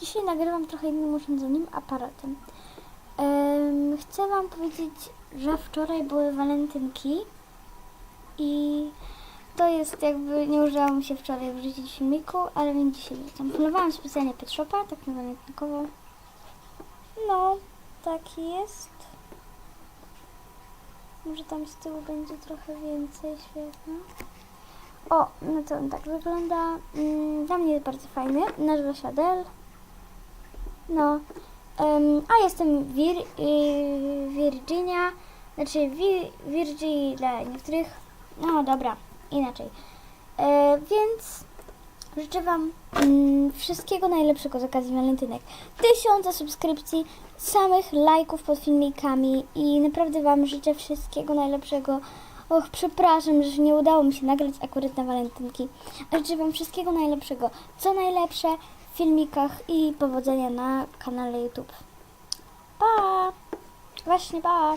Dzisiaj nagrywam trochę innym urządzeniem, aparatem. Em, chcę Wam powiedzieć, że wczoraj były walentynki i to jest jakby, nie udało mi się wczoraj wrzucić filmiku, ale więc dzisiaj wrzucam. Planowałam specjalnie Pet Shopa, tak na walentynkowo. No, taki jest. Może tam z tyłu będzie trochę więcej świetna. O, no to on tak wygląda. Mm, Dla mnie jest bardzo fajny. Nazywa się Adele. No. em, a jestem Vir, y, Virginia. Znaczy Wi, Virgi dla niektórych. No dobra, inaczej. E, więc życzę Wam mm, wszystkiego najlepszego z okazji walentynek. Tysiąca subskrypcji, samych lajków pod filmikami i naprawdę Wam życzę wszystkiego najlepszego. Och, przepraszam, że nie udało mi się nagrać akurat na walentynki. Ale życzę Wam wszystkiego najlepszego. Co najlepsze filmikach i powodzenia na kanale YouTube. Pa! Właśnie pa!